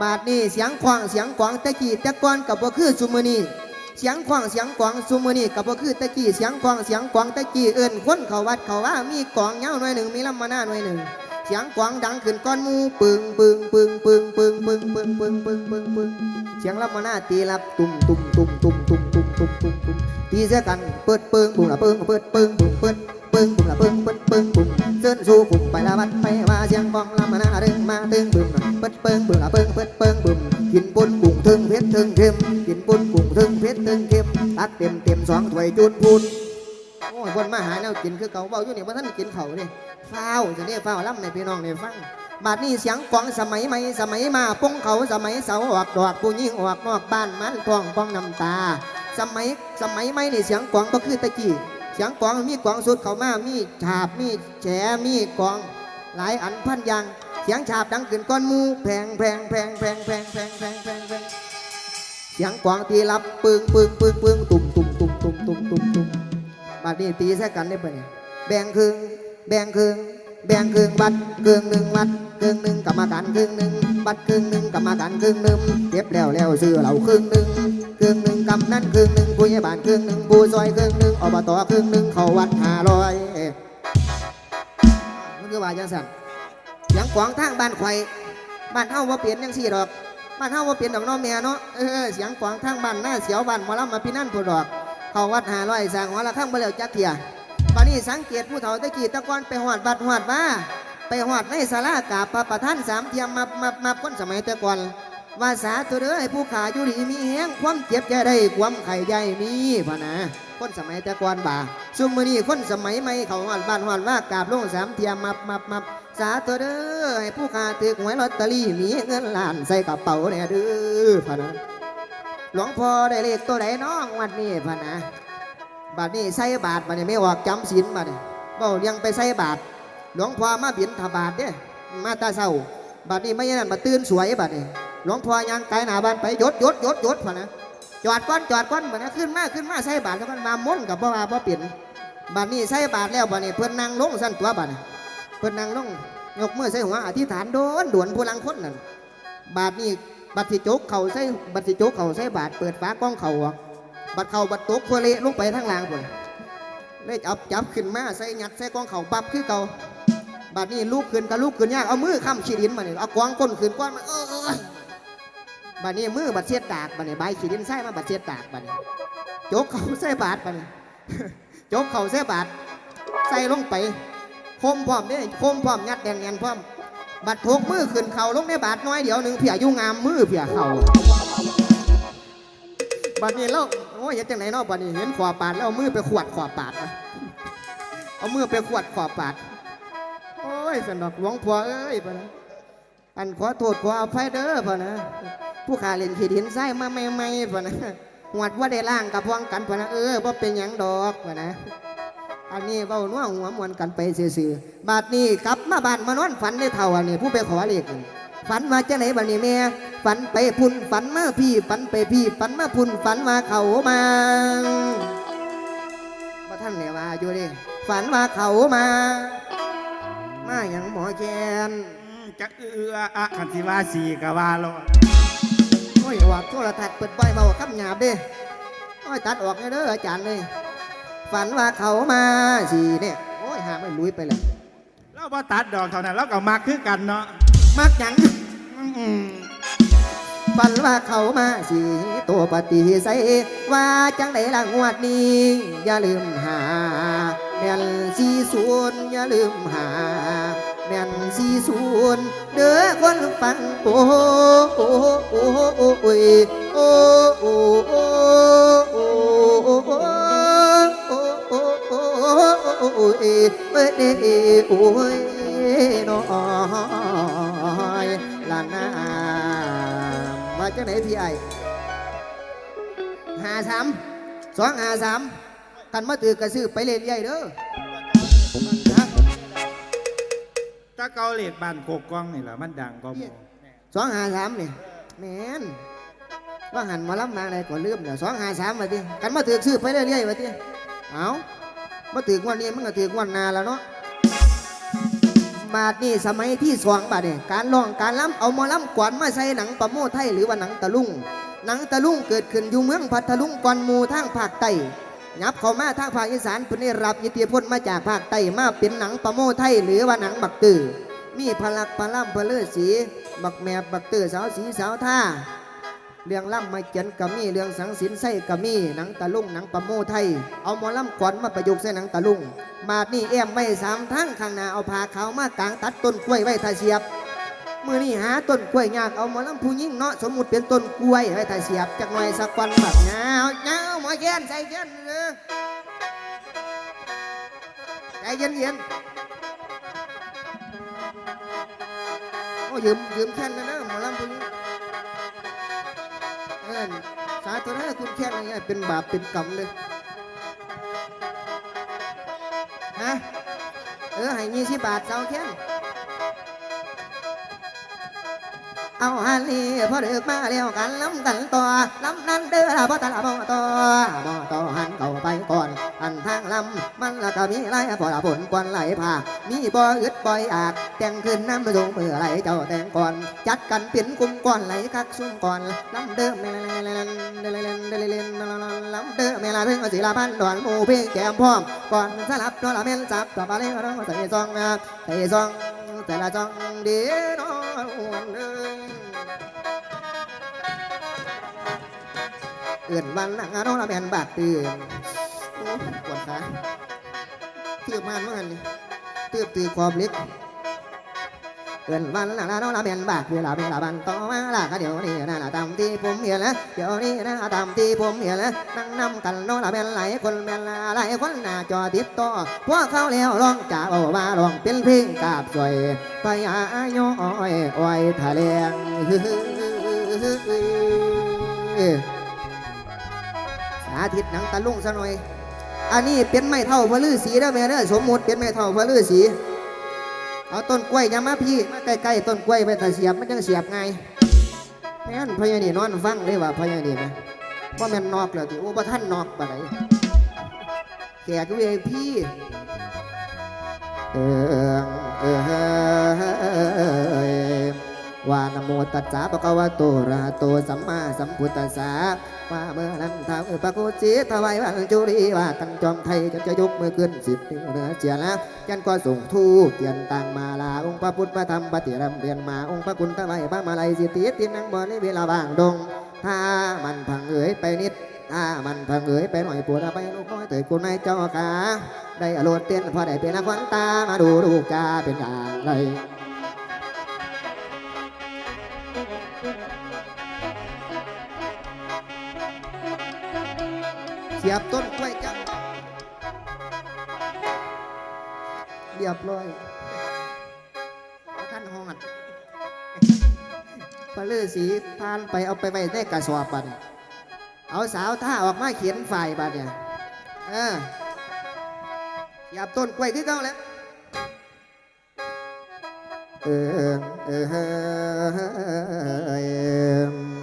บาดนี้เสียงควางเสียงกวางตะกี้ตะกอนกับบ่คือซุมือนี้เสียงควางเสียงกวางซุมือนี้กับบ่คือตะกี้เสียงควางเสียงกวางตะกี้เอิ้นคนเขาวัดเขาว่ามีกองเหย้าหน่อยหนึ่งมีลำมาหน้าหน่อยหนึ่งเสียงกวางดังขึ้นก้อนมูปึงปึงปึงปึงปึงปึงปึงปึงปึงปึงปึงเสียงลำมาหน้าตีรับตุ่มตุ่มตุ่มตุ่มตุ่มตุ่มตุ่มตุ่มตุ่มตีเสียกันเปิดปึงบุ้งละปึงเปิดปึงบุ้งเปิด ปึงบุ้งละปึงปิดปึงบุ้งเส้นสู้ปุ่มไปละวัดไปว่าเสียงกวางลำมาหน้าเริงมาตึงบึ้งเปิดปึงบุ้งละปึงปิดปึงบุ้งกินปุ้นกุ้งถึงเพชรถึงเข้มกินปุ้นกุ้งถึงเพชรถึงเข้มตักเต็มเต็มสองถ้วยจุดพูนโอ้ยคนมาหาแนวกินคือเขาเบาอยู่นี่ว่าท่านกินเขาเลยฟ้าวจะเนี่ยฟ้าวล่ำในพี่น้องในฟังบาดนี้เสียงกวงสมัยใหม่สมัยมาปงเขาสมัยเสาออกดอกผู้ยิ่งออกนอกบ้านมันทองปองน้ำตา สมัยสมัยใหม่นี่เสียงกวงก็คือตะกี้ เสียงกวางมีกวางสุดเขามามีฉาบมีแฉมีกวางหลายอันพันยางเสียงฉาบดังขึ้นก้อนมูแพงแพงแพงแพงแพงแพงแพงแพงแพงเสียงกวางตีรับปึงปึงปึงปึงตุ่มตุ่มตุ่มตุ่มตุ่มตุ่มตุ่มบัดนี้ตีใส่กันได้ปะเนี่ยแบ่งครึ่งแบ่งครึ่งแบ่งครึ่งบัตรครึ่งหนึ่งวัดครึ่งหนึ่งกรรมการครึ่งหนึ่งบัตรครึ่งหนึ่งกรรมการครึ่งหนึ่งเก็บแล้วแล้วซื้อเหล่าครึ่งหนึ่งครึ่งหนึ่งำนันครึ่งหนึ่งผู้ใหญ่บ้านครึ่งหนึ่งผู้ซอยครึ่งหนึ่งอบตครึ่งหนึ่งเขาวัดห้าร้อยมันคือว่าจังสันเสียงขวางทางบ้านไข่บ้านเฮาว่าเปลี่ยนยังสี่ดอกบ้านเฮาว่าเปลี่ยนดอกน้องแม่เนาะเออเสียงขวางทางบ้านหน้าเสียวบ้านมอลำมาพี่นั่นผู้ดอก เขาวัดหาร้อยสร้างหัวละข้างบ่แล้วจักเทียปานนี้สังเกตผู้เฒ่าตะกี้ตะกอนไปหอดบัดหอดว่าไปหอดในศาลากาบพระประธานสามเทียมมามามาคนสมัยแต่ก่อน ว่าสาธุเด้อให้ผู้ขาอยู่ดีมีแห้งความเจ็บจะได้ความไข่ใหญ่มีพะนะคนสมัยแต่ก่อนบ่าซุมมือนี้คนสมัยใหม่เขาหอดบ้านหอดว่ากาบลงสามเทียมมามามาสาธุเด้อให้ผู้ขาถือหวยลอตเตอรี่มีเงินล้านใส่กระเป๋าเนี่ยเด้อพะนะหลวงพ่อได้เลขตัวไหนน้องวันนี้พะนะบาดนี้ใส่บาทบาดนี้ไม่ออกจำศีลบาดนี้เบ้ายังไปใส่บาทหลวงพ่อมาบินทบาทเด้มาตาเศร้าบาดนี้ไม่ยันมาตื่นสวยบาดนี้ หลวงพ่อยังไกลหน้าบ้านไปยศยศยศยศพะนะจอดก้อนจอดก้อนบาดนี้ขึ้นมาขึ้นมาใส่บาทแล้วมันมาม่นกับบ่ว่าบ่เปลี่ยนบาดนี้ใส่บาทแล้วบาดนี้เพิ่อนนั่งลงสั่นตัวบาดนี้เพิ่อนนั่งลงยกมือใส่หัวอธิษฐานโดนด่วนผู้ลังคนนั่นบาดนี้บัดสิโจกเข่าใส่บัดสิโจกเข่าใส่บาทเปิดฟ้ากล้องเข่าบัดเข่าบัดตกโคเลลงไปทั้งล่างพุ่นเลยจับจับขึ้นมาใส่หยัดใส่กองเข่าบับคือเก่าบัดนี้ลูกขึ้นกับลูกขึ้นยากเอามือค้ำขีดินมาเนี่ยเอากวางก้นขึ้นก้อนมาเออ บัดนี้มือบัดเสียดากบัดนี้ใบขีดินใส่มาบัดเสียดากบัดนี้โจกเข่าใส่บาทบัดนี้โจกเข่าใส่บาทใส่ลงไปคมพร้อมเนี่ยคมพร้อมยัดแดนแนนพร้อมบัดทกมือขึ้นเข่าลงในบาทน้อยเดี๋ยวหนึ่งเพียยู่งามมือเพียเข่าบัดนี้เราโอ้ยเห็นจังไหนเนาะบัดนี้เห็นขวาปาดแล้วเอามือไปขวดขวาปาดนะเอามือไปขวดขวาปาดโอ้ยสนดอกหลวงพ่อเอ้ยพะนะ อันขอโทษขออภัยเด้อพะนะ ผู้ขาเล่นขีดหินไส้มาไม่ไม่ๆพะนะหวัดว่าได้ล่างกับพวงกันพะนะเออว่าเป็นหยังดอกพะนะ อันนี้เบ้านัวหัวมวนกันไปซื่อๆบาดนี้กลับมาบ้านมานอนฝันได้เท่าอันนี้ผู้ไปขอเลขนี่ฝันมาจะไหนบัดนี้แม่ฝันไปพุ่นฝันมาพี่ฝันไปพี่ฝันมาพุ่นฝันมาเขามาว่าท่านเนี่ยว่าอยู่ดิฝันว่าเขามา มาอย่างหมอแกน จักเอืออะคันสิว่าสีกะว่าโลดโอ้ยว่าโทรทัศน์เปิดใบเบาคำหยาบเดิโอ้ยตัดออกเลยเด้ออาจารย์เลย ฝันว่าเขามาสิเนี่ยโอ้ยหาไม่ลุยไปเลยเราบ่ตัดดอกเท่านั้นเราก็มักคือกันเนาะมักหยังอืมฝันว่าเขามาสีตัวปฏิใสว่าจังไดละงวดนี้ อย่าลืมหาแม่นสีศูนย์อย่าลืมหา แม่นสีศูนเด้อคนฟังโอ้โอ้โอ้โอ้โอ้โอ้โอ้โอ้โอ้โอ้โอ้โอ้โอ้โอ้โอ้ยเอ้ยเด้อโอ้ยน้อยละนามาจากไหนพี่ไอหาสามสองหาสามกันมาตือกระซื้อไปเล่นใหญ่เด้อ ถ้าเกาเหลดบ้านโคกกล้องนี่แหละมันดังก็บ่สองหาสามนี่แมนว่าหันมาล้ำมาอะไรก่อนลืมเดี๋ยวสองหาสามมาทีกันมาตือซื้อไปเรื่อยๆมาทีเอามาตือวันนี้มันก็ตือวันนาแล้วเนาะบาดนี่สมัยที่สองบาดเนี่ยการร้องการล้ำเอามอล้ำกวนมาใส่หนังประโมไทยหรือว่าหนังตะลุงหนังตะลุงเกิดขึ้นอยู่เมืองพัทลุงก่อนมูทางภาคใต้ ยับเข้ามาทางภาคอีสานเพิ่นได้รับอิทธิพลมาจากภาคใต้มาเป็นหนังปะโมไทยหรือว่าหนังบักตือมีพลักพล่ำพลเลือสีบักแมบบักตือสาวสีสาวท่าเรื่องล่ำมาเขียนกะมีเรื่องสังสินไส้กะมีหนังตะลุงหนังปะโมไทย เอาหมอลำขวัญมาประยุกต์ใส่หนังตะลุงบาดนี่แอมไว้สามทั้งข้างหน้าเอาผ้าขามากลางตัดต้นกล้วยไว้ทาเสียบ มือนี่หาต้นกล้วยยากเอาหมอลำผู้ยิ่งเนาะสมมุติเป็นต้นกล้วยไว้ทายเสียบจากหน่อยสักวันแบบเงาเงาหมอแค้นใส่แค้นเออใจเย็นเย็นโอ้ยืมยืมแค้นนะเนะหมอลำผู้ยิ่งเอินสาธุนะคุณแค่นี้เป็นบาปเป็นกรรมเลยฮะเออให้ยี่สิบบาทเจ้าแค่ เอาฮันลีพอเดือกมาเลี้ยวกันล้ำกันตัวล้ำนั้นเด้อละพอตะละมอต่อมตัวหันเข้าไปก่อนอันทางลำมันละก็มีไรพอละผลกวนไหลผ่ามีบ่อึดบ่อยอาจแต่งขึ้นน้ำลงมือไหลเจ้าแต่งก่อน จัดกันเป็นกลุ่มก่อนไหลกักซุ่มก่อนล้ำเด้อเมลเล่นเดเล่นเดเล่นล้ำเด้อเมลาเพ่งศิลาพันดอนหมูเพ่งแก้มพร้อมก่อนสลับดอละเมลจับต่อมาเล่นร้องใส่จองใส่จองแต่ละซองดีน้องนเด้อ เอื่นวันนังน้องละแมนบาดตื่นโอ้ปวดขาเตือบมันเมื่อไงเตือบตีความเล็กเอื่นวันหนังน้องละแมนบาดเวลาเวลาบันต่อมาละก็เดี๋ยวนี้นะตามที่ผมเห็นแล้วเดี๋ยวนี้นะตามที่ผมเห็นแล้วนั่งนำกันน้องละแมนหลายคนแมนละหลายคนหน้าจอติดต่อพวกเขาแล้วร้องจ่าเอามาร้องเป็นเพลงกาบสวยไปอาโยอ้อยอ้อยทะเลงาธิตหนังตะลุงซะหน่อย อันนี้เป็นไม้เท่าพระฤาษีได้อแม่เด้อสมมุติเป็นไม้เท่าพระฤาษีเอาต้นกล้วยยามาพี่มาใกล้ๆต้นกล้วยไปแต่เสียบมันจังเสียบไงายแม่นพญานี่นอนฟังเลยว่าพญานี่นะว่าแม่นนอกแล้วที่โอ้บ่ท่านนอกปานไหนแขกอยู่เองพี่เออเออ ว่านโมตัสสะปะคะวะโตระโตสัมมาสัมพุทธัสสะว่าเมื่อนั้นทำปะโกจิถวายวันจุรีว่ากันจอมไทยจะจะยกมือขึ้นสิบนิ้วเหนือเจียนะจันก็ส่งทูเทียนต่างมาลาองค์พระพุทธพระธรรมปฏิรำเรียนมาองค์พระคุณถวายพระมาลัยสิทธิตินังบ่ในเวลาว่างดง ถ้ามันพังเอ๋ยไปนิดถ้ามันพังเอ๋ยไปหน่อยปวดเอาไปลูกน้อยเถิดคุณนายเจ้าขาได้อรรถเต้นพอได้เป็นนักวันตามาดูลูกจาเป็นอย่างไร สียบต้นกล้วยจังเรียบร้อยท่านหอดพระฤาษีพานไปเอาไปไว้ในกระสอบบัดเนี่ยเอาสาวท่าออกมาเขียนฝ่ายบัดเนี่ยเออเสียบต้นกล้วยคือเก่าแล้วเออเออ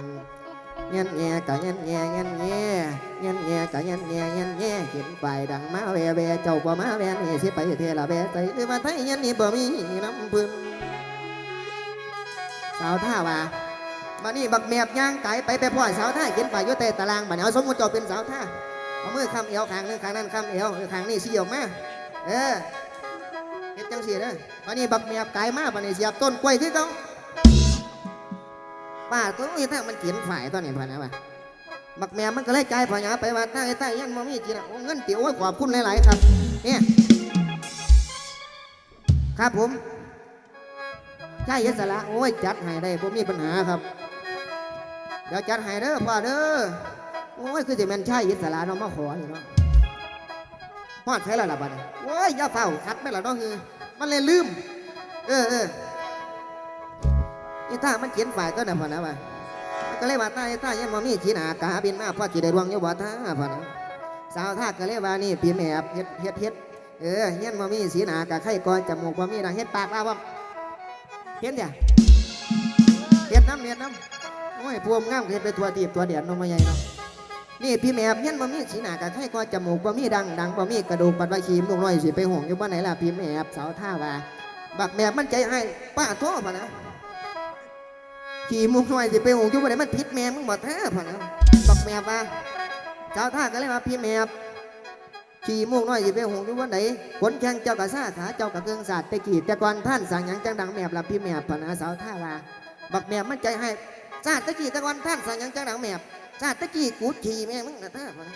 เออเงี้ยเงี้ยกะเงี้ยเงี้ยเงี้ยเงี้ยเงี้ยเงี้ยกะเงี้ยเงี้ยเงี้ยเงี้ยเขียนไปดังมาแวแวเจ้าบ่มาแวนี่สิไปเทละแวใจหรือว่าไทยเงี้ยนี่บ่มีน้ำพึ่งสาวท่าว่ามานี่บักแมบย่างไก่ไปไปพ่อสาวท่าเขียนไปยู่เตตารางบัดนี้เอาสมมุติเจ้าเป็นสาวท่าเอามือคำเอวขางนึงขางนั้นคำเอวขางนี้เสียออกมาเออเฮ็ดจังซี่เด้อมานี่บักแมบไก่มาบัดนี้เสียบต้นกล้วยคือเก่า ป้าตัวนี้ถ้ามันเขียนฝ่ายตอนนี้พอนะว่าบักแม่มันก็เลยใจพอหยาไปว่าใต้ใต้ยันมมีจีนะโอ้เงินเตี๋ยวไว้ขอบคุณหลายๆครับ เนี่ย ครับผมใช่ยศละโอ้ยจัดให้ได้ผมมีปัญหาครับ เดี๋ยวจัดให้เด้อพ่อเด้อโอ้ยคือจะแม่นใช่ยศละเนาะมาขอเนาะพอดใช่ล้วล่ะบัดโอ้ยยาเฝ้าคัดไม่ละเนาะคือมันเลยลืม เออเออ นี่ามันเขียนฝ่ายก็นะพอนะว่าก็เลยว่าใต้ใต้ยังมมีขีหนากาบินมาพ่อจีได้ดวงอยู่บ่ท่าพอนะสาวท่าก็เลยว่านี่พี่แม่เฮ็ดเฮ็ดเฮ็ดเออเฮียนมมีสีหนากะไข่ก้อนจมูกบ่มีนะเฮ็ดปากว่าบ่เฮ็ดจ้ะเฮ็ดน้ำเฮ็ดน้ำโอ้ยพวมงามเฮ็ดไปตัวตีบตัวเดียดน้องมาใหญ่เนาะนี่พี่แม่เฮียนบ่มีสีหนากะไข่ก้อนจมูกบ่มีดังดังบ่มีกระดูกปัดไว้ขีมลูกน้อยสิไปห่วงอยู่บ้านไหนล่ะพี่แม่สาวท่าว่าบักแม่มันใจให้ป้าโทษพะนะ ขี่มุกหน่อยสิไปหงจุบ่ได้มันผิดแม่มึงบ่แท้พะนะบักแม่ว่าเจ้าท่าก็เลยมาพี่แม่ขี่มุกน้อยสิไปหงจุบ่ไหนขนแข้งเจ้ากะซ่าขาเจ้ากะเครื่องศาสตร์แต่กี่แต่ก่อนท่านสั่งหยังจังดังแม่ละพี่แม่พะนะสาวท่าว่าบักแม่มันใจให้ศาสตร์ตะกี้แต่ก่อนท่านสั่งหยังจังดังแม่ศาสตร์ตะกี้กูขี่แม่มึงนะท่าพะนะ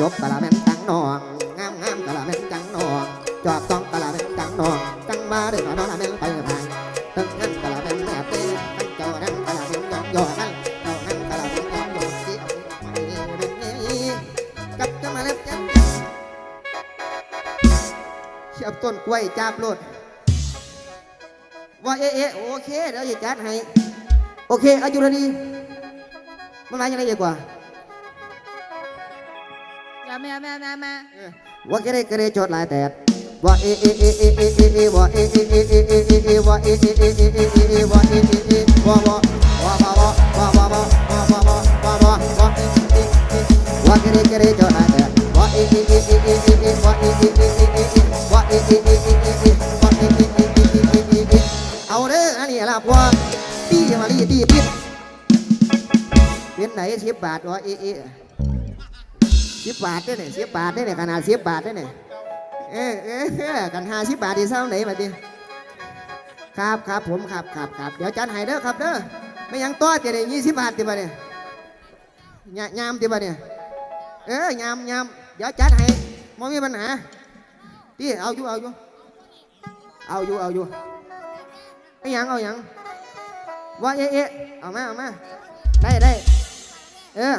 จบกะละแม่นจังนองงามงามกะละแม่นจังนองจอบต้องกะละแม่นจังนองจังมาเด้อน้องละแม่นไปผ่านตึงนั้นกะละ ต้นกล้วยจับรถว่าเอ๊ะเอ๊ะโอเคเดี๋ยวจะจัดให้ โอเคอายุรดีมันมาอย่างไรดีกว่าอย่าแม่แม่แม่แม่ว่าก็ได้ก็ได้จดหลายแต่ว่าเอเอเอเอเอเอเอว่าเอเอเอเอเอเอเอว่าเอเอเอเอเอเอเอว่าเอเอเอว่าว่าว่าว่าว่าว่าว่าว่าว่าว่าว่าว่าว่าเอเอเอเอว่าก็ได้ก็ได้จดหลายแต่ว่าเอ สิบบาทวะเอเอสิบบาทได้เนี่ยสิบบาทได้เนี่ยขนาดสิบบาทได้เนี่ยเออเออเกันห้าสิบบาทดีเศร้าไหนมาดิครับครับผมครับครับครับเดี๋ยวจัดให้เด้อครับเด้อไม่ยังต้อเดี๋ยวนี้ยี่สิบบาทติบ่เนี่ยยามติบ่เนี่ยเออยามยามเดี๋ยวจัดให้ไม่มีปัญหาที่เอาอยู่เอาอยู่เอาอยู่เอาอยู่ไอ้หยังเอายังว่าเอ๊ะเอ๊ะเอามาเอามาได้ได้ เออ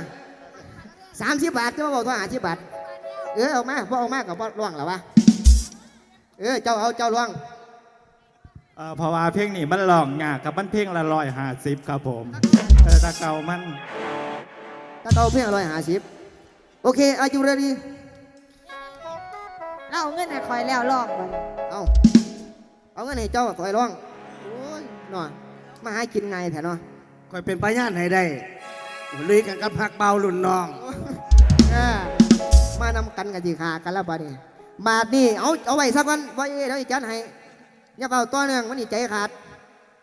สามสิบบาทจะมาบอกว่าหาสิบบาท เออเอามาพอเอามากับพ่อล่วงหรอวะ เออ เจ้าเอาเจ้าล่วงเออเพราะว่าเพลงนี้มันร้องยากกับมันเพลงละร้อยห้าสิบครับผมเออถ้าเก่ามันถ้าเขาเพียงร้อยหาสิบโอเคอายุรดีเราเอาเงินให้คอยแล้วลอกมันเอาเอาเงินให้เจ้าคอยล่วงโอ้ยหน่อยมาหากินไงแถวเนาะคอยเป็นพยานให้ได้ ลุยกันกับพักเบาหลุ่นน้อง เออมานำกันกันจีขากันแล้วบาดนี้บาทนี่เอาเอาไว้สักวันไว้เดี๋ยวจัดให้อย่าเป่าตัวเนื่องมันนี่ใจขาด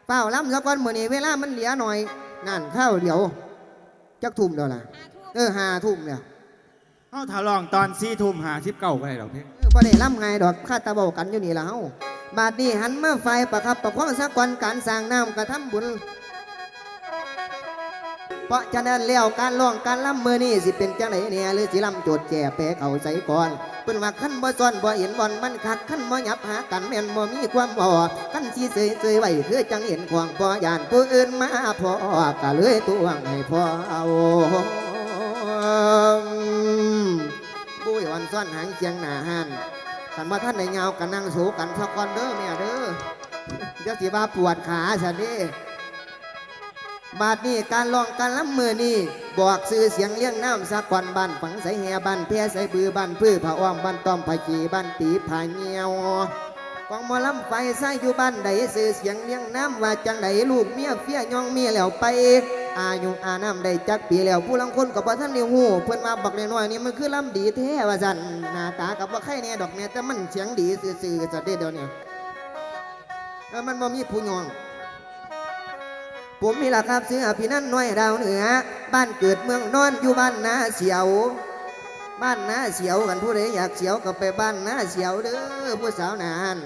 เป่าล้ำสักวันเมื่อนี้เวลามันเหลือหน่อยนั่นข้าวเดี๋ยวจักทุ่มเดียวล่ะเออหาทุ่มเนี่ยเอาถ้าร้องตอนสี่ทุ่มหาสิบเก้าก็ได้หรอกเพลงพอได้ล่ำไงดอกข้าตาเบากันอยู่นี่ละเฮาบาดนี้หันมาไฟประคับประคองสักวันการสร้างน้ำกระทำบุญ เพราะฉะนั้นแล้วการร้องการล่ำมือนี่สิเป็นจังไหนเนี่ยหรือสิล่ำโจดแก่แปะเข้าใจก่อนเพิ่นว่าขั้นบ่ซ้อนบ่เห็นบอนมันคักขั้นบ่หยับหากันแม่นบ่มีความบ่ขั้นสิเสยเสยไว้คือจังเห็นของบ่ย่านผู้อื่นมาพอก็เลยตวงให้พอเอาบุ้ยวันซ้อนหางเจียงหนาหันคันว่าท่านในเงากันนั่งสูกันสักก่อนเด้อแม่เด้อเดี๋ยวสิว่าปวดขาซะเด้ บาดนี้การลองการล้ำมือนี่บอกซื้อเสียงเลี้ยงน้ำสักก่อนบ้านฝังใส่แห่บ้านเพียใส่บือบ้านพื้อผ้าอ้อมบ้านต้อมผ้าขีบ้านตีผ้าเงียวกองมอลำไฟใส่อยู่บ้านใดซื้อเสียงเลี้ยงน้ำว่าจังใดลูกเมียเฟียย่องเมียแล้วไปอายุอาน้ำได้จักปีแล้วผู้ลังคนกับว่าท่านเลี้ยงหูเพื่อนมาบอกน้อยนี่มันคือลำดีแท้ว่าสันหน้าตากับว่าใครแน่ดอกแม่แต่มันเสียงดีซื่อๆจะได้เดี๋ยวนี้เออมันบ่มีผู้ยอง ผมมีราคาซื้อพี่นั่นน้อยดาวเหนือ บ้านเกิดเมืองนอนอยู่บ้านนาเสียว บ้านนาเสียวกันผู้ใดอยากเสียวก็ไปบ้านนาเสียวเด้อผู้สาวนาน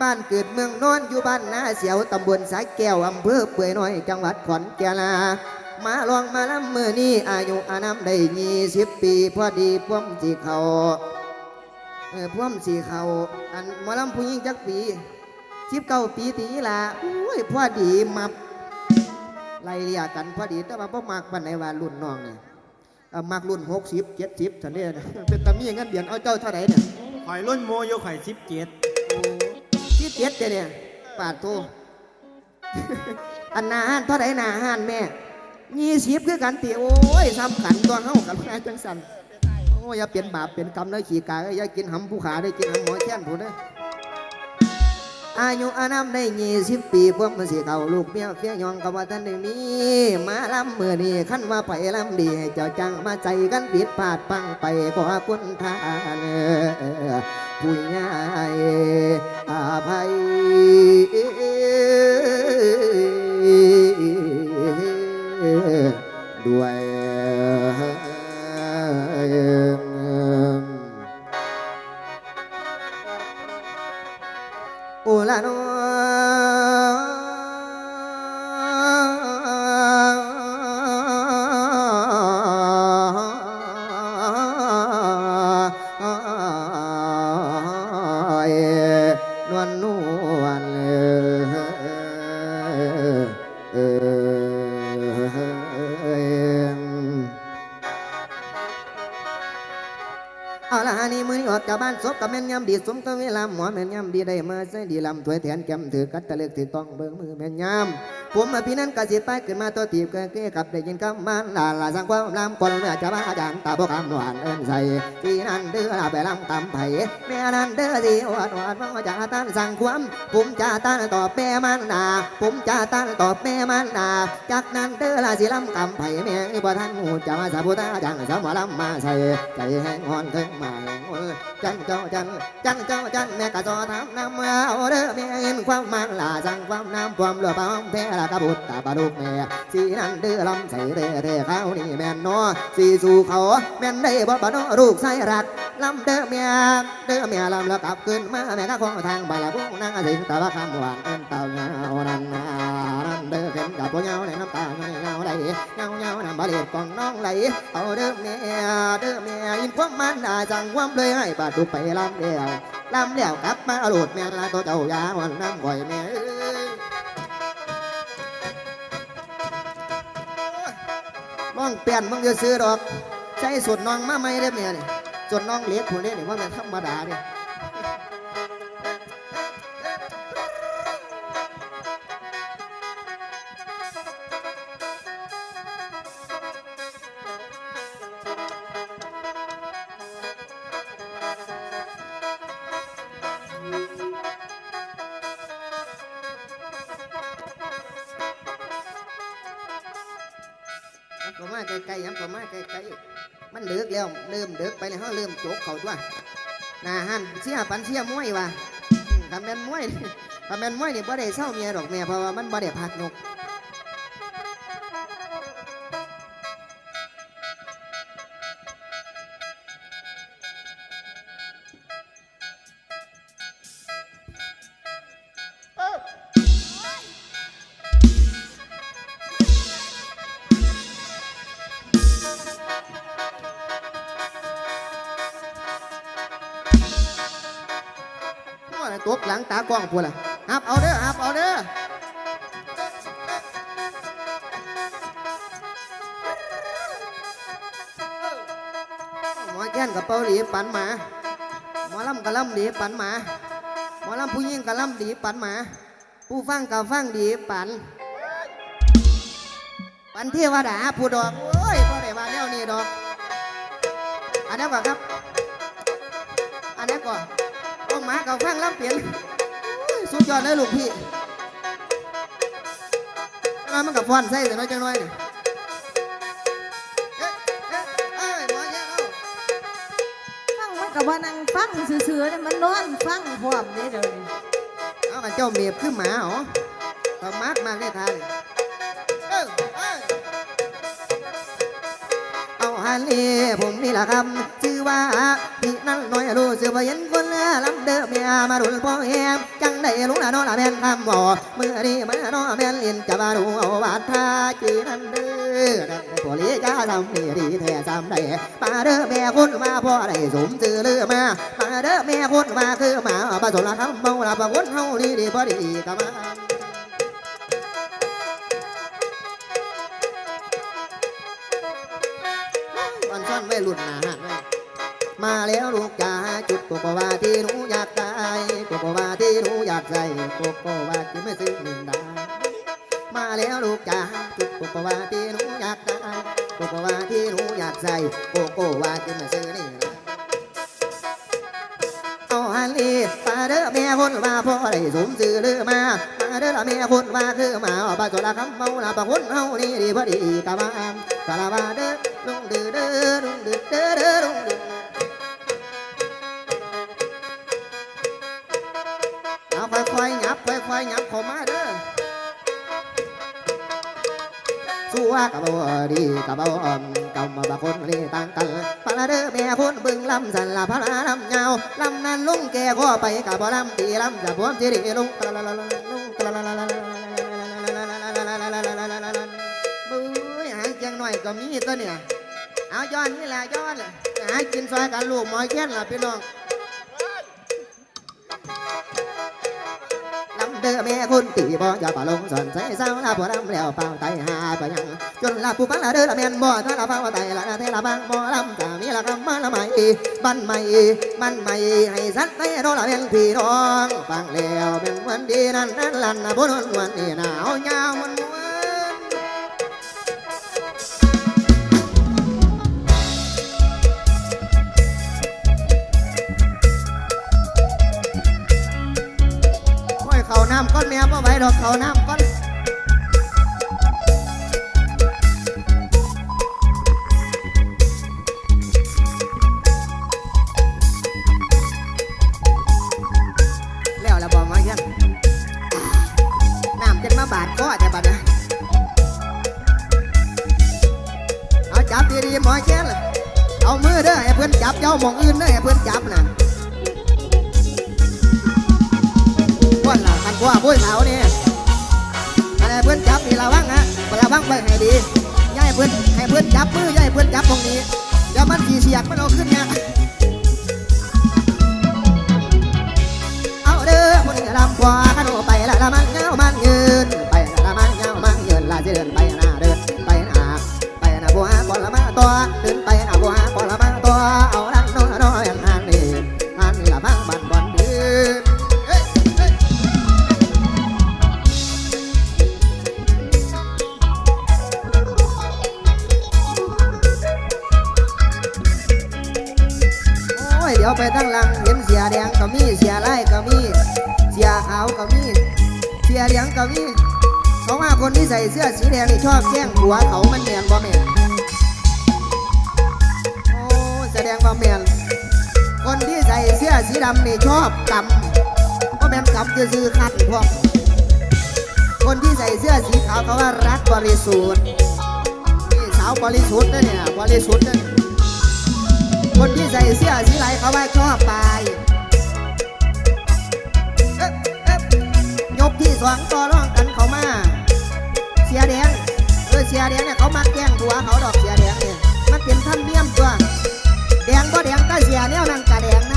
บ้านเกิดเมืองนอนอยู่บ้านนาเสียวตำบลสายแก้วอำเภอเปื่อยน้อยจังหวัดขอนแก่นมาลองมาลำมือนี้อายุอานามได้ยี่สิบปีพอดีพ่วมสีเขาเออพ่วมสีเขาอันมาลำผู้หญิงจักปีสิบเก้าปีตีละอุ้ยพอดีมับ ไล่เรียกันพอดีแต่ว่าพ่อมากปันในว่ารุ่นน้องเนี่ยเอ่อมากรุ่นหกสิบเจ็ดสิบฉันเนี่ยนะเป็นตามีเงินเดือนเอาเจ้าเท่าไหร่เนี่ยข่อยรุ่นโมโยข่อยสิบเจ็ดที่เจ็ดเนี่ยปาดโตอันหนาห้านเท่าไหร่หนาห้านแม่ยี่สิบคือกันตีโอ้ยซ้ำกันตัวเฮากันแม่จังสันโอ้ยอย่าเปลี่ยนบาปเป็นกรรมเลยขี่กาอย่ากินหำผู้ขาได้กินหำหมอแค้นผู้เด้อ อายุอานามได้ยี่สิบปีพวกมันสิเก่าลูกเมียเฟียยองกับว่าท่านได้มีมาลำเมื่อนี้ขั้นว่าไปลำดีเจ้าจังมาใจกันผิดพลาดปังไปขอคุณทานผู้ใหญ่อาภัยด้วย อุลา กับบ้านศพกับแม่นยำดีสมกับเวลาหมอแม่นยำดีได้มาใส่ดีลำถวยแทนแก้มถือกัดตะเลือกถือต้องเบิ่งมือแม่นยำ ผมมาพี่นั้นกะสิไปขึ้นมาตัวตีบเก็เก้กับได้ยินคำมันลาลาสังความลำคนแม่จะบ้าอาจารย์ตาบกคำหวานเอิ้นใส่ที่นั่นเด้อลาไปลำตำไผ่แม่นั่นเด้อสิอวดอวดว่าจะต้านสังความผมจะต้านตอบแม่มันนาผมจะต้านตอบแม่มันนาจากนั้นเด้อลาสิลำกำไผ่แม่บ่ทันหูจะมาสาบุตาจังสมอลำมาใส่ใจแห้งอ่อนถึงมาแห้งอ่อนจันเจ้าจันจันเจ้าจันแม่กะจอทำน้ำเอาเด้อแม่เห็นความมันลาจังความน้ำความเหลือปามแท้ละกบุตรตาปลาดุกแม่สีนั่นเด้อลำใส่เร่เร่เขานี่แม่นนอสีสู่เขาแม่นได้บ่บ่นอลูกใส่รักลำเด้อแม่เด้อแม่ลำแล้วกลับขึ้นมาแม่ก็คงทางไปละพุ่งนั่งสิงตาว่าคำหวานเอ็นเต่าเงานั่นนานั่นเด้อเข็นกับพ่อเงาในน้ำตาเงาเงาไหลเงาเงาน้ำบาเลียดกองน้องไหลเอาเด้อแม่เด้อแม่ยินความมันลาจังความเลยให้บาดดูไปลำเดียวลำเดียวกลับมาหลุดแม่ลาตัวเจ้ายาวันน้ำก่อยแม่เอ้ย น้องเปลี่ยนมึงจะซื้อดอก ใช้สุดน้องมาไม่ได้อแม่นี่ส่วนน้องเล็กคนนี้นี่ว่าแม่นธรรมดาเนี่ย กล้ๆย้ำเข้ามาใกล้ๆมันเลือกแล้วเริ่มเลือกไปแล้วเขาเริ่มโจกเขาด้วยนาหันเสียปันเสียมวยว่ะอืมทำแมนมวยนี่ทำแมนมวยนี่บ่ได้เศร้าเมียดอกแม่เพราะว่ามันบ่ได้พักนก กูล่ะฮับเอาเด้อฮับเอาเด้อหมอแก้นกับเปาหลีปันหมาหมอลำกับลำดีปันหมาหมอลำผู้ยิ่งกับลำดีปันหมาผู้ฟังกับฟังดีปัน ปันเทวดาผู้ดอกโอ้ยพ่ได้มาแนวนี้ดอก อันนี้ก่อนครับ อันนี้ก่อนต้องหมากับฟังลำเปลี่ยน สุดยอดเลยลูกพี่จังน้อยมันกับฟอนใส่แต่น้อยจังน้อยนี่เอ๊ะเอ๊ะเอ้ยหมอแย่แล้วฟังมันกับว่านั่งฟังซื่อๆเนี่ยมันนอนฟังพร้อมเด้เดี๋ยวนี้เอากับเจ้าเมียบขึ้นหมาเหรอก็มากมากได้ทานเลยเอ้ยเอ้ยเอาฮันนี่ผมนี่แหละครับชื่ อว่าพี่นั่นน้อยรู้สึกว่าเห็นคนลำเดิมเมียมาดุลพ่อแฮมจังได้รู้ละน้อละแม่นคำบอกเมื่อนี้มาน้อแม่นเลียนจะมาดูเอาบาดทาจีนั่นเด้อดังได้ผัวลีจ้าทำนี่ดีแท้จำได้มาเด้อแม่คนมาพ่อได้สมจือเลือมามาเด้อแม่คนมาคือมาผสมละคำเมาละประวนเฮาดีดีพอดีกับมาวันซ่อนไว้รุ่นหนาหันไว้ มาแล้วลูกจ๋าจุดโกโกวาที่หนูอยากได้โกโกวาที่หนูอยากใส่โกโกวาที่ไม่ซื้อหนึ่งดามาแล้วลูกจ๋าจุดโกโกวาที่หนูอยากได้โกโกวาที่หนูอยากใส่โกโกวาที่ไม่ซื้อนี่ดาเอาเอาฮันลีมาเด้อแม่คนว่าพ่อได้สมสื่อเด้อมามาเด้อแม่คนว่าคือมาเอาปาสุราคำเมาละปะคนเฮานี่ดีพอดีกะมาอามกะลาเด้อลุงเด้อเด้อลุงเด้อเด้อเด้อลุงเด้อ ค่อยๆหยับค่อยๆหยับเข้ามาเด้อสู้ว่ากับบ่ดีกับบ่อมกับมาบางคนนี่ต่างกันพระเด้อแม่คนบึงลำสันละพระลำยาวลำนั้นลุงแกก็ไปกับบ่ลำตีลำจะพวมจีรีลุงตะละละละลุงตะละละละละบุ้ยหางเจียงหน่อยก็มีตัวเนี่ยเอาย้อนนี่แหละย้อนหากินซอยกันลูกหมอยแค้นล่ะพี่น้อง ลำเด้อแม่คนตีบ่อย่าปลงสนใส่เศร้าลาผัวลำแล้วเป่าไตหาไปยังจนลาผู้ฟังละเด้อละแม่นบ่ถ้าละเป่าไตละเทละบางบ่ลำจะมีละคำมาละใหม่บันใหม่บันใหม่ให้สัตว์ไตราละแม่นพี่น้องฟังแล้วเป็นวันดีนั่นนั่นลันนะบนวันนี้หนาวยาวมัน น้ำก้อนแม่บ่ไหวดอกเขาน้ำก้อนแล้วละบอกมาเยันน้ำจนมาบาดคอจะบาดนะเอาจับดีๆหมอแค้นล่ะเอามือเด้อให้เพื่อนจับเจ้ามองอื่นเด้อให้เพื่อนจับน่ะ กันพ่อผู้สาวนี่อะไรเพื่อนจับนี่ระวังนะระวังไปให้ดีย่าให้เพื่อนให้เพื่อนจับมืออย่าให้เพื่อนจับตรงนี้เดี๋ยวมันสีเสียกมันเอาขึ้นเนี่ยเอาเด้อคนนี้ลำกว่าขันไปละละมันเงามันยืนไปละละมันเงามันยืนละจะเดินไปหน้าเดินไปหน้าไปหน้าบัวก่อนละมาตัวเดิน อ้ยเดี๋ยวไปตั้งหลังเห็นเสียแดงก็มีเสียไล่ก็มี เสียขาวก็มี เสียเหลืองก็มีเพราะว่าคนที่ใส่เสื้อสีแดงนี่ชอบแกล้งหัวเขามันแมนบ่แมนโอ้แสดงว่าแมนคนที่ใส่เสื้อสีดำนี่ชอบกำก็แมนกำซื่อๆคัดพวกคนที่ใส่เสื้อสีขาวเขาว่ารักบริสุทธิ์นี่สาวบริสุทธิ์นะเนี่ยบริสุทธิ์นะ คนที่ใส่เสื้อสีไหลเขาว่าชอบปลายเอ๊ยกที่สองต่อรองกันเขามา เสียแดงเออเสียแดงเนี่ยเขามักแกล้งผัวเขาดอกเสียแดงเนี่ยมันเป็นท่านเนียมตัว แดงก็แดงก็เสียแนวนั่งกะแดง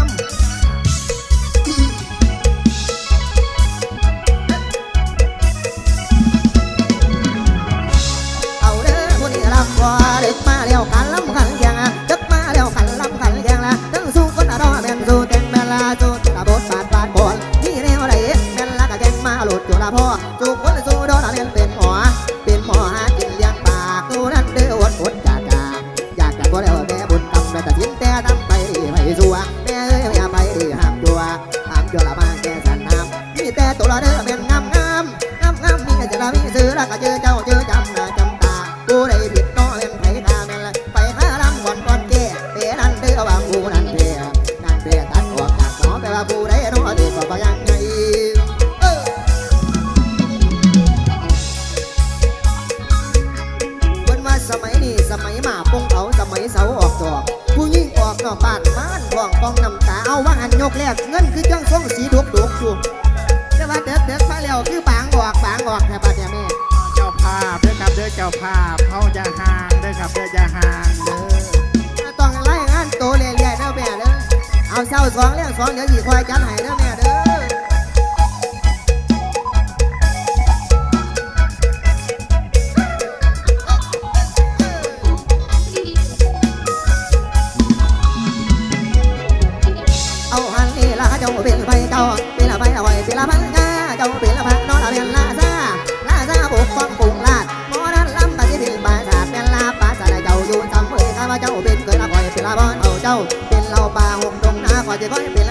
จ้าภาพเขาจะห่างเด้อครับเด้อจะห่างเด้อต้องไล่งานโตเรื่อยๆเด้อแม่เด้อเอาเศร้าสองเรื่องสองเดี๋ยวสิคอยจัดให้เด้อแม่เด้อ อ้ยข้า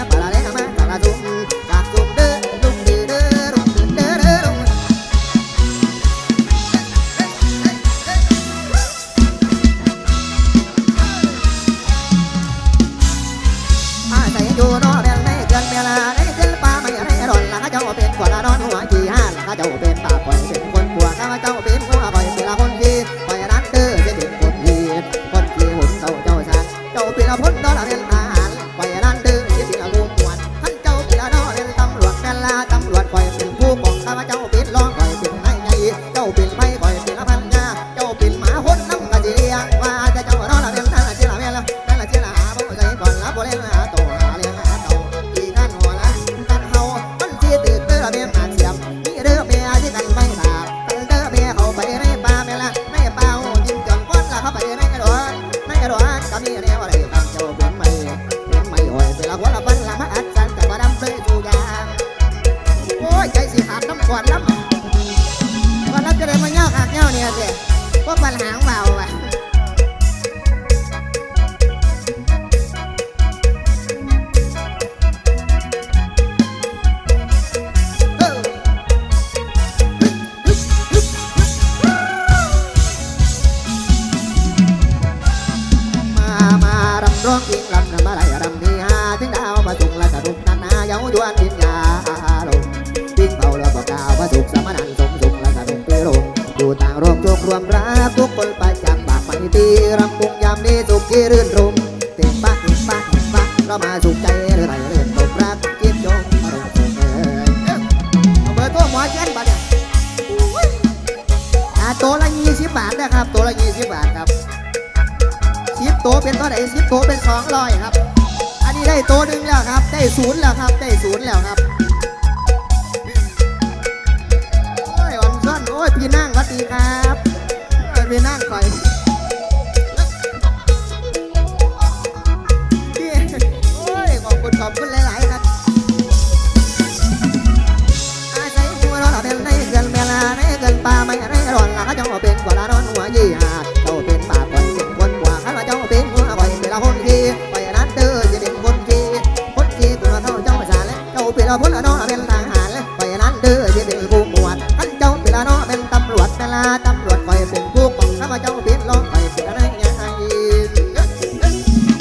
ยใจสิหาดน้ำขวดน้ำวันนั้นจะได้มาเงาขากเงาเนี่ยสิว่าปัญหาเบาอะางรวมรวมรักทุกคนไปจากปากไปตีรำบุงยามนี้สุขที่รื่นรมเต็มปากเต็มปากเต็มปากเรามาสุขใจเรื่อยเรื่อยตกรักจิตจงอารมณ์เอ้ยเอาเบอร์ตัวหมอเช่นบัดเนี่ยตัวละยี่สิบบาทนะครับตัวละยี่สิบบาทครับสิบตัวเป็นเท่าไหร่สิบตัวเป็นสองร้อยครับ อันนี้ได้ตัวหนึ่งแล้วครับ ได้ศูนย์แล้วครับ ได้ศูนย์แล้วครับโอ้ยอ่อนซ่อนโอ้ยพี่นั่งวัสดีครับ เอ้ยพี่นั่งคอยพี่โอ้ยขอบคุณขอบคุณหลาย ๆ ครับอาศัยหัวเรอนเป็นในเกินเวลาในเกินป่าไม่ในร้อนละเขาจ้าเป็นกว่าละนอนหัวยี่หาดเจ้าเป็นป่าก่อนเป็นคนกว่าข้าเจ้าเป็นหัวก่อยเวลาคนขี้ไปนั้นเด้อจะเป็นคนขี้คนขี้ตัวเท่าเจ้าสารและเจ้าเป็นละพลละน